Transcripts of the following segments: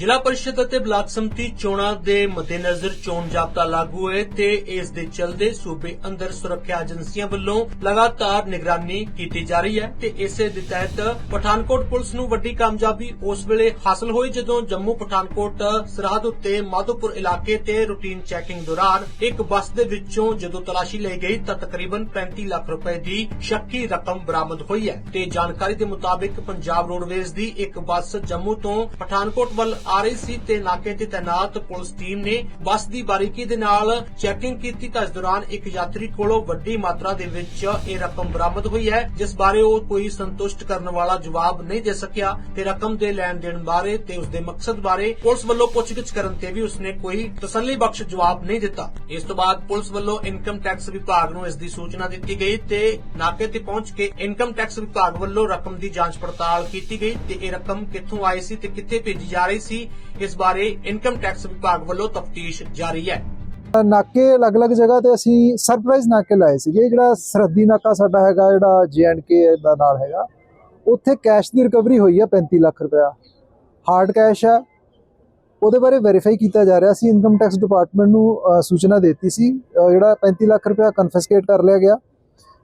ਜ਼ਿਲ੍ਹਾ ਪਰਿਸ਼ਦ ਅਤੇ ਬਲਾਕ ਸੰਮਤੀ ਚੋਣਾਂ ਦੇ ਮੱਦੇਨਜ਼ਰ ਚੋਣ ਜਾਬਤਾ ਲਾਗੂ ਹੈ ਤੇ ਇਸ ਦੇ ਚਲਦੇ ਸੂਬੇ ਅੰਦਰ ਸੁਰੱਖਿਆ ਏਜੰਸੀਆਂ ਵੱਲੋਂ ਲਗਾਤਾਰ ਨਿਗਰਾਨੀ ਕੀਤੀ ਜਾ ਰਹੀ ਹੈ ਤੇ ਇਸੇ ਦੇ ਤਹਿਤ ਪਠਾਨਕੋਟ ਪੁਲਿਸ ਨੂੰ ਵੱਡੀ ਕਾਮਯਾਬੀ ਉਸ ਵੇਲੇ ਹਾਸਲ ਹੋਈ ਜਦੋਂ ਜੰਮੂ ਪਠਾਨਕੋਟ ਸਰਹੱਦ ਉੱਤੇ ਮਾਧੋਪੁਰ ਇਲਾਕੇ ਤੇ ਰੂਟੀਨ ਚੈਕਿੰਗ ਦੌਰਾਨ ਇੱਕ ਬੱਸ ਦੇ ਵਿੱਚੋਂ ਜਦੋਂ ਤਲਾਸ਼ੀ ਲਈ ਗਈ ਤਾਂ ਤਕਰੀਬਨ 35 ਲੱਖ ਰੁਪਏ ਦੀ ਸ਼ੱਕੀ ਰਕਮ ਬਰਾਮਦ ਹੋਈ ਹੈ ਤੇ ਜਾਣਕਾਰੀ ਦੇ ਮੁਤਾਬਿਕ ਪੰਜਾਬ ਰੋਡਵੇਜ਼ ਦੀ ਇੱਕ ਬੱਸ ਜੰਮੂ ਤੋਂ ਪਠਾਨਕੋਟ ਵੱਲ ਆ ਰਹੀ ਸੀ ਤੇ ਨਾਕੇ ਤੇ ਤਾਇਨਾਤ ਪੁਲਿਸ ਟੀਮ ਨੇ ਬੱਸ ਦੀ ਬਾਰੀਕੀ ਦੇ ਨਾਲ ਚੈਕਿੰਗ ਕੀਤੀ ਤਾਂ ਇਸ ਦੌਰਾਨ ਇੱਕ ਯਾਤਰੀ ਕੋਲੋਂ ਵੱਡੀ ਮਾਤਰਾ ਦੇ ਵਿੱਚ ਇਹ ਰਕਮ ਬਰਾਮਦ ਹੋਈ ਹੈ, ਜਿਸ ਬਾਰੇ ਉਹ ਕੋਈ ਸੰਤੁਸ਼ਟ ਕਰਨ ਵਾਲਾ ਜਵਾਬ ਨਹੀਂ ਦੇ ਸਕਿਆ ਤੇ ਰਕਮ ਦੇ ਲੈਣ ਦੇਣ ਬਾਰੇ ਤੇ ਉਸ ਦੇ ਮਕਸਦ ਬਾਰੇ ਪੁਲਿਸ ਵੱਲੋਂ ਪੁੱਛਗਿੱਛ ਕਰਨ ਤੇ ਵੀ ਉਸਨੇ ਕੋਈ ਤਸੱਲੀ ਬਖਸ਼ ਜਵਾਬ ਨਹੀਂ ਦਿੱਤਾ। ਇਸ ਤੋਂ ਬਾਅਦ ਪੁਲਿਸ ਵੱਲੋਂ ਇਨਕਮ ਟੈਕਸ ਵਿਭਾਗ ਨੂੰ ਇਸ ਦੀ ਸੂਚਨਾ ਦਿੱਤੀ ਗਈ ਤੇ ਨਾਕੇ ਤੇ ਪਹੁੰਚ ਕੇ ਇਨਕਮ ਟੈਕਸ ਵਿਭਾਗ ਵੱਲੋਂ ਰਕਮ ਦੀ ਜਾਂਚ ਪੜਤਾਲ ਕੀਤੀ ਗਈ ਤੇ ਇਹ ਰਕਮ ਕਿੱਥੋਂ ਆਈ ਸੀ ਤੇ ਕਿੱਥੇ ਭੇਜੀ ਜਾ ਰਹੀ ਸੀ ਇਸ ਬਾਰੇ ਇਨਕਮ ਟੈਕਸ ਵਿਭਾਗ ਵੱਲੋਂ ਤਫਤੀਸ਼ ਜਾਰੀ ਹੈ। ਨਾਕੇ ਅਲੱਗ-ਅਲੱਗ ਜਗ੍ਹਾ ਤੇ ਅਸੀਂ ਸਰਪ੍ਰਾਈਜ਼ ਨਾਕੇ ਲਾਏ ਸੀਗੇ। ਜਿਹੜਾ ਸਰਹੱਦੀ ਨਾਕਾ ਸਾਡਾ ਹੈਗਾ, ਜਿਹੜਾ ਕੇ ਦਾ ਨਾਲ ਹੈਗਾ, ਉੱਥੇ ਕੈਸ਼ ਦੀ ਰਿਕਵਰੀ ਹੋਈ ਹੈ 35 ਲੱਖ ਰੁਪਇਆ। ਹਾਰਡ ਕੈਸ਼ ਹੈ ਉਹਦੇ ਬਾਰੇ ਵੈਰੀਫਾਈ ਕੀਤਾ ਜਾ ਰਿਹਾ ਸੀ। ਇਨਕਮ ਟੈਕਸ ਡਿਪਾਰਟਮੈਂਟ ਨੂੰ ਸੂਚਨਾ ਦਿੱਤੀ ਸੀ। ਜਿਹੜਾ 35 ਲੱਖ ਰੁਪਇਆ ਕਨਫਿਸਕੇਟ ਕਰ ਲਿਆ ਗਿਆ।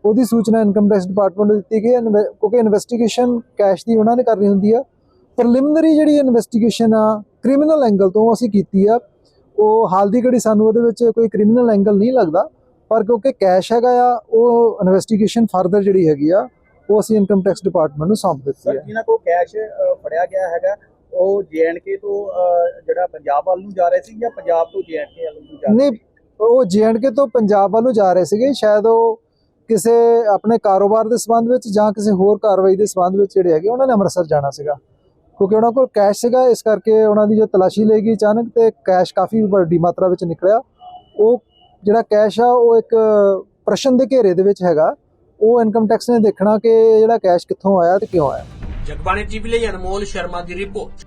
ਉਹਦੀ ਸੂਚਨਾ ਇਨਕਮ ਟੈਕਸ ਡਿਪਾਰਟਮੈਂਟ ਨੂੰ ਦਿੱਤੀ ਗਈ ਕਿਉਂਕਿ ਇਨਵੈਸਟੀਗੇਸ਼ਨ ਕੈਸ਼ ਦੀ ਉਹਨਾਂ ਨੇ ਕਰਨੀ ਹੁੰਦੀ ਆ। ਪ੍ਰੀਲਿਮਿਨਰੀ ਜਿਹੜੀ ਇਨਵੈਸਟੀਗੇਸ਼ਨ ਆ ਕ੍ਰਿਮੀਨਲ ਐਂਗਲ ਤੋਂ ਅਸੀਂ ਕੀਤੀ ਆ ਉਹ ਹਾਲ ਦੀ ਘੜੀ ਸਾਨੂੰ ਉਹਦੇ ਵਿੱਚ ਕੋਈ ਕ੍ਰਿਮੀਨਲ ਐਂਗਲ ਨਹੀਂ ਲੱਗਦਾ ਪਰ ਕਿਉਂਕਿ ਕੈਸ਼ ਹੈਗਾ ਆ ਉਹ ਇਨਵੈਸਟੀਗੇਸ਼ਨ ਫਰਦਰ ਜਿਹੜੀ ਹੈਗੀ ਆ ਉਹ ਅਸੀਂ ਇਨਕਮ ਟੈਕਸ ਡਿਪਾਰਟਮੈਂਟ ਨੂੰ ਸੌਂਪ ਦਿੱਤੀ ਸਰ ਹੈ ਜਿਨ੍ਹਾਂ ਕੋਲ ਕੈਸ਼ ਫੜਿਆ ਗਿਆ ਹੈਗਾ ਉਹ ਕੇ ਤੋਂ ਜਿਹੜਾ ਪੰਜਾਬ ਵੱਲ ਨੂੰ ਜਾ ਰਹੇ ਸੀ ਜਾਂ ਪੰਜਾਬ ਤੋਂ ਕੇ ਵੱਲ ਨੂੰ ਜਾ ਰਹੇ ਨਹੀਂ ਉਹ ਕੇ ਤੋਂ ਪੰਜਾਬ ਵੱਲੋਂ ਜਾ ਰਹੇ ਸੀਗੇ ਸ਼ਾਇਦ ਉਹ ਕਿਸੇ ਆਪਣੇ ਕਾਰੋਬਾਰ ਦੇ ਸੰਬੰਧ ਵਿੱਚ ਜਾਂ ਕਿਸੇ ਹੋਰ ਕਾਰਵਾਈ ਦੇ ਸੰਬੰਧ ਵਿੱਚ ਜਿਹੜੇ ਹੈਗੇ ਉਹਨਾਂ ਨੇ ਅੰਮ੍ਰਿਤਸਰ ਜਾਣਾ ਸੀਗਾ। ਕਿਉਂਕਿ ਉਹਨਾਂ ਕੋਲ ਕੈਸ਼ ਸੀਗਾ, ਇਸ ਕਰਕੇ ਉਹਨਾਂ ਦੀ ਜੋ ਤਲਾਸ਼ੀ ਲਈ ਗਈ ਅਚਾਨਕ ਤੇ ਕੈਸ਼ ਕਾਫੀ ਵੱਡੀ ਮਾਤਰਾ ਵਿੱਚ ਨਿਕਲਿਆ। ਉਹ ਜਿਹੜਾ ਕੈਸ਼ ਆ, ਉਹ ਇੱਕ ਪ੍ਰਸ਼ਨ ਦੇ ਘੇਰੇ ਦੇ ਵਿੱਚ ਹੈਗਾ। ਉਹ ਇਨਕਮ ਟੈਕਸ ਨੇ ਦੇਖਣਾ ਕਿ ਜਿਹੜਾ ਕੈਸ਼ ਕਿੱਥੋਂ ਆਇਆ ਤੇ ਕਿਉਂ ਆਇਆ। ਜਗਬਾਣੀ ਟੀਵੀ ਲਈ ਅਨਮੋਲ ਸ਼ਰਮਾ ਦੀ ਰਿਪੋਰਟ।